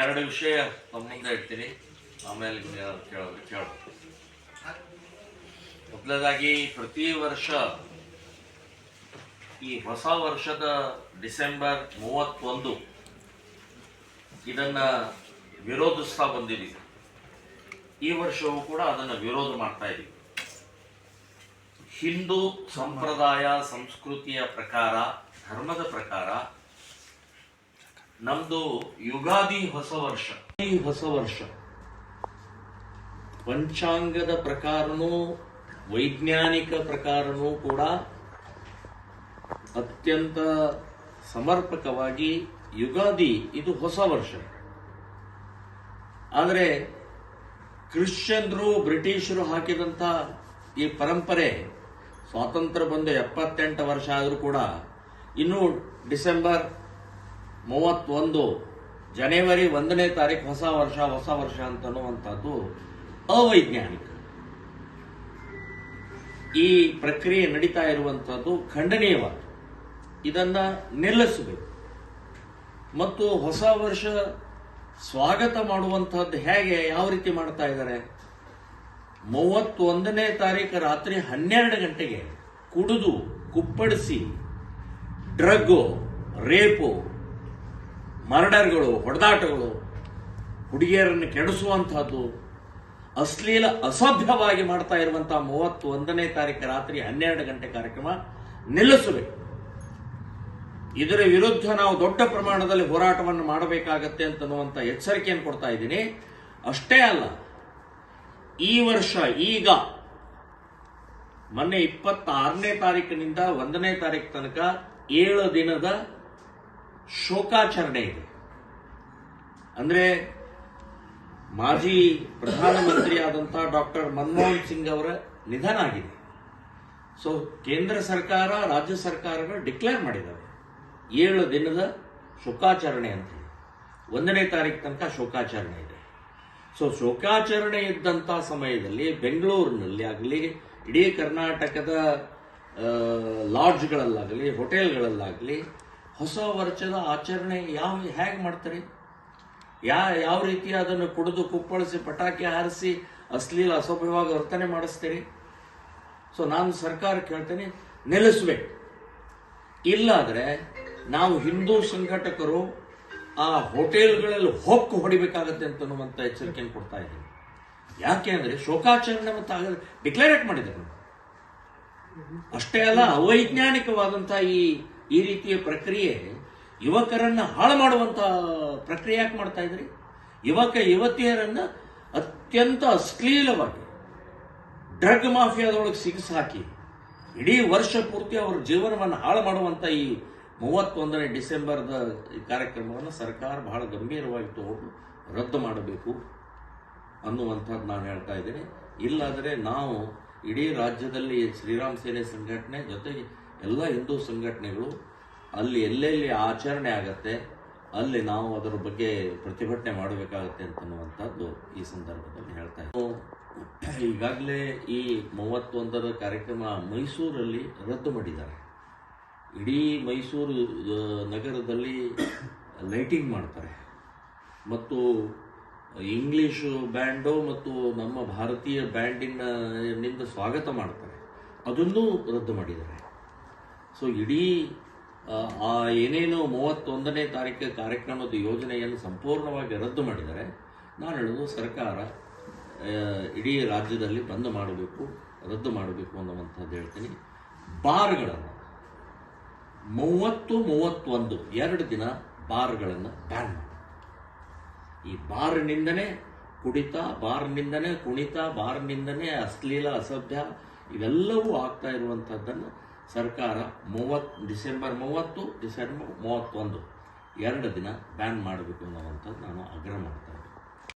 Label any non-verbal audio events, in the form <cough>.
ಎರಡು ವಿಷಯ ತಮ್ಮ ಮುಂದೆ ಇಡ್ತೀನಿ. ಆಮೇಲೆ ನೀವು ಕೇಳೋದು ಕೇಳೋ ಮೊದಲನೇದಾಗಿ ಪ್ರತಿ ವರ್ಷ ಈ ಹೊಸ ವರ್ಷದ ಡಿಸೆಂಬರ್ ಮೂವತ್ತೊಂದು ಇದನ್ನ ವಿರೋಧಿಸ್ತಾ ಬಂದಿದ್ದೀವಿ ಈ ವರ್ಷವೂ ಕೂಡ ಅದನ್ನು ವಿರೋಧ ಮಾಡ್ತಾ ಇದ್ದೀವಿ ಹಿಂದೂ ಸಂಪ್ರದಾಯ ಸಂಸ್ಕೃತಿಯ ಪ್ರಕಾರ, ಧರ್ಮದ ಪ್ರಕಾರ ನಮ್ದು ಯುಗಾದಿ ಹೊಸ ವರ್ಷ. ಈ ಹೊಸ ವರ್ಷ. ಪಂಚಾಂಗದ ಪ್ರಕಾರನೂ ವೈಜ್ಞಾನಿಕ ಪ್ರಕಾರನೂ ಕೂಡ ಅತ್ಯಂತ ಸಮರ್ಪಕವಾಗಿ ಯುಗಾದಿ ಇದು ಹೊಸ ವರ್ಷ. ಆದರೆ ಕ್ರಿಶ್ಚಿಯನ್ರು ಬ್ರಿಟಿಷರು ಹಾಕಿದಂಥ ಈ ಪರಂಪರೆ ಸ್ವಾತಂತ್ರ್ಯ ಬಂದು ಎಪ್ಪತ್ತೆಂಟು ವರ್ಷ ಆದರೂ ಕೂಡ ಇನ್ನೂ ಡಿಸೆಂಬರ್ ಮೂವತ್ತೊಂದು ಜನವರಿ ಒಂದನೇ ತಾರೀಕು ಹೊಸ ವರ್ಷ ಹೊಸ ವರ್ಷ ಅಂತನ್ನುವಂಥದ್ದು ಅವೈಜ್ಞಾನಿಕ. ಈ ಪ್ರಕ್ರಿಯೆ ನಡೀತಾ ಇರುವಂಥದ್ದು ಖಂಡನೀಯವಾದ ಇದನ್ನ ನಿಲ್ಲಿಸಬೇಕು. ಮತ್ತು ಹೊಸ ವರ್ಷ ಸ್ವಾಗತ ಮಾಡುವಂತಹದ್ದು ಹೇಗೆ, ಯಾವ ರೀತಿ ಮಾಡ್ತಾ ಇದ್ದಾರೆ? ಮೂವತ್ತೊಂದನೇ ತಾರೀಕು ರಾತ್ರಿ ಹನ್ನೆರಡು ಗಂಟೆಗೆ ಕುಡಿದು ಕುಪ್ಪಡಿಸಿ ಡ್ರಗ್ಗು, ರೇಪು ಮರ್ಡರ್ಗಳು, ಹೊಡೆದಾಟಗಳು, ಹುಡುಗಿಯರನ್ನು ಕೆಡಿಸುವಂಥದ್ದು ಅಶ್ಲೀಲ ಅಸಭ್ಯವಾಗಿ ಮಾಡ್ತಾ ಇರುವಂತಹ ಮೂವತ್ತೊಂದನೇ ತಾರೀಕು ರಾತ್ರಿ ಹನ್ನೆರಡು ಗಂಟೆ ಕಾರ್ಯಕ್ರಮ ನಿಲ್ಲಿಸಬೇಕು. ಇದರ ವಿರುದ್ಧ ನಾವು ದೊಡ್ಡ ಪ್ರಮಾಣದಲ್ಲಿ ಹೋರಾಟವನ್ನು ಮಾಡಬೇಕಾಗತ್ತೆ ಅಂತನ್ನುವಂಥ ಎಚ್ಚರಿಕೆಯನ್ನು ಕೊಡ್ತಾ ಇದ್ದೀನಿ. ಅಷ್ಟೇ ಅಲ್ಲ, ಈ ವರ್ಷ ಈಗ ಮೊನ್ನೆ ಇಪ್ಪತ್ತಾರನೇ ತಾರೀಕಿನಿಂದ ಒಂದನೇ ತಾರೀಕು ತನಕ ಏಳು ದಿನದ ಶೋಕಾಚರಣೆ ಇದೆ. ಅಂದರೆ ಮಾಜಿ ಪ್ರಧಾನಮಂತ್ರಿ ಆದಂಥ ಡಾಕ್ಟರ್ ಮನಮೋಹನ್ ಸಿಂಗ್ ಅವರ ನಿಧನ ಆಗಿದೆ. ಸೊ ಕೇಂದ್ರ ಸರ್ಕಾರ, ರಾಜ್ಯ ಸರ್ಕಾರಗಳು ಡಿಕ್ಲೇರ್ ಮಾಡಿದ್ದಾವೆ. ಏಳು ದಿನದ ಶೋಕಾಚರಣೆ ಅಂತ ಹೇಳಿ. ಒಂದನೇ ತಾರೀಕು ತನಕ ಶೋಕಾಚರಣೆ ಇದೆ. ಸೊ ಶೋಕಾಚರಣೆ ಇದ್ದಂಥ ಸಮಯದಲ್ಲಿ ಬೆಂಗಳೂರಿನಲ್ಲಿ ಆಗಲಿ, ಇಡೀ ಕರ್ನಾಟಕದ ಲಾಡ್ಜ್ಗಳಲ್ಲಾಗಲಿ, ಹೋಟೆಲ್ಗಳಲ್ಲಾಗಲಿ ಹೊಸ ವರ್ಷದ ಆಚರಣೆ ಯಾವ ಹೇಗೆ ಮಾಡ್ತಾರೆ? ಯಾ ಯಾವ ರೀತಿ ಅದನ್ನು ಕುಡಿದು ಕುಪ್ಪಳಿಸಿ ಪಟಾಕಿ ಹಾರಿಸಿ ಅಶ್ಲೀಲ ಅಸಭ್ಯವಾಗಿ ವರ್ತನೆ ಮಾಡಿಸ್ತೀರಿ? ಸೊ ನಾನು ಸರ್ಕಾರ ಕೇಳ್ತೇನೆ, ನಿಲ್ಲಿಸ್ಬೇಕು. ಇಲ್ಲಾದರೆ ನಾವು ಹಿಂದೂ ಸಂಘಟಕರು ಆ ಹೋಟೆಲ್ಗಳಲ್ಲಿ ಹೊಕ್ಕು ಹೊಡಿಬೇಕಾಗತ್ತೆ ಅಂತನ್ನುವಂಥ ಎಚ್ಚರಿಕೆಯನ್ನು ಕೊಡ್ತಾ ಇದ್ದೀನಿ. ಯಾಕೆ ಅಂದರೆ ಶೋಕಾಚರಣೆ ಮತ್ತು ಡಿಕ್ಲೇರೇಟ್ ಮಾಡಿದ್ದಾರೆ ಅಷ್ಟೇ ಅಲ್ಲ, ಅವೈಜ್ಞಾನಿಕವಾದಂಥ ಈ ಈ ರೀತಿಯ ಪ್ರಕ್ರಿಯೆ ಯುವಕರನ್ನ ಹಾಳು ಮಾಡುವಂತ ಪ್ರಕ್ರಿಯೆ ಯಾಕೆ ಮಾಡ್ತಾ ಇದ್ರಿ? ಯುವಕ ಯುವತಿಯರನ್ನ ಅತ್ಯಂತ ಅಶ್ಲೀಲವಾಗಿ ಡ್ರಗ್ ಮಾಫಿಯಾದೊಳಗೆ ಸಿಗಿಸಾಕಿ ಇಡೀ ವರ್ಷ ಪೂರ್ತಿ ಅವರ ಜೀವನವನ್ನು ಹಾಳು ಮಾಡುವಂತ ಈ ಮೂವತ್ತೊಂದನೇ ಡಿಸೆಂಬರ್ದ ಈ ಕಾರ್ಯಕ್ರಮವನ್ನು ಸರ್ಕಾರ ಬಹಳ ಗಂಭೀರವಾಗಿ ತಗೊಂಡು ರದ್ದು ಮಾಡಬೇಕು ಅನ್ನುವಂಥದ್ದು ನಾನು ಹೇಳ್ತಾ ಇದ್ದೀನಿ. ಇಲ್ಲಾದರೆ ನಾವು ಇಡೀ ರಾಜ್ಯದಲ್ಲಿ ಶ್ರೀರಾಮ್ ಸೇನೆ ಸಂಘಟನೆ ಜೊತೆಗೆ ಎಲ್ಲ ಹಿಂದೂ ಸಂಘಟನೆಗಳು ಅಲ್ಲಿ ಎಲ್ಲೆಲ್ಲಿ ಆಚರಣೆ ಆಗತ್ತೆ, ಅಲ್ಲಿ ನಾವು ಅದರ ಬಗ್ಗೆ ಪ್ರತಿಭಟನೆ ಮಾಡಬೇಕಾಗತ್ತೆ ಅಂತನ್ನುವಂಥದ್ದು ಈ ಸಂದರ್ಭದಲ್ಲಿ ಹೇಳ್ತಾ ಇದ್ದೀವಿ <coughs> ಈಗಾಗಲೇ ಈ ಮೂವತ್ತೊಂದರ ಕಾರ್ಯಕ್ರಮ ಮೈಸೂರಲ್ಲಿ ರದ್ದು ಮಾಡಿದ್ದಾರೆ. ಇಡೀ ಮೈಸೂರು ನಗರದಲ್ಲಿ <coughs> ಲೈಟಿಂಗ್ ಮಾಡ್ತಾರೆ. ಮತ್ತು ಇಂಗ್ಲೀಷು ಬ್ಯಾಂಡು ಮತ್ತು ನಮ್ಮ ಭಾರತೀಯ ಬ್ಯಾಂಡಿನ ನಿಂದ ಸ್ವಾಗತ ಮಾಡ್ತಾರೆ. ಅದನ್ನೂ ರದ್ದು ಮಾಡಿದ್ದಾರೆ. ಸೊ ಇಡೀ ಆ, ಏನೇನು ಮೂವತ್ತೊಂದನೇ ತಾರೀಕು ಕಾರ್ಯಕ್ರಮದ ಯೋಜನೆಯನ್ನು ಸಂಪೂರ್ಣವಾಗಿ ರದ್ದು ಮಾಡಿದರೆ ನಾನು ಹೇಳೋದು ಸರ್ಕಾರ ಇಡೀ ರಾಜ್ಯದಲ್ಲಿ ಬಂದ್ ಮಾಡಬೇಕು ರದ್ದು ಮಾಡಬೇಕು ಅನ್ನುವಂಥದ್ದು ಹೇಳ್ತೀನಿ. ಬಾರ್ಗಳನ್ನು ಮೂವತ್ತು ಮೂವತ್ತೊಂದು ಎರಡು ದಿನ ಬಾರ್ಗಳನ್ನು ಬ್ಯಾನ್ ಮಾಡಿ. ಈ ಬಾರ್ನಿಂದನೇ ಕುಡಿತ ಬಾರ್ನಿಂದನೇ ಕುಣಿತ ಬಾರ್ನಿಂದನೇ ಅಶ್ಲೀಲ ಅಸಭ್ಯ ಇವೆಲ್ಲವೂ ಆಗ್ತಾ ಇರುವಂಥದ್ದನ್ನು ಸರ್ಕಾರ ಮೂವತ್, ಡಿಸೆಂಬರ್ ಮೂವತ್ತು, ಡಿಸೆಂಬರ್ ಮೂವತ್ತೊಂದು, ಎರಡು ದಿನ ಬ್ಯಾನ್ ಮಾಡಬೇಕು ಅನ್ನೋವಂಥದ್ದು ನಾನು ಆಗ್ರಹ ಮಾಡ್ತಾ ಇದ್ದೀನಿ.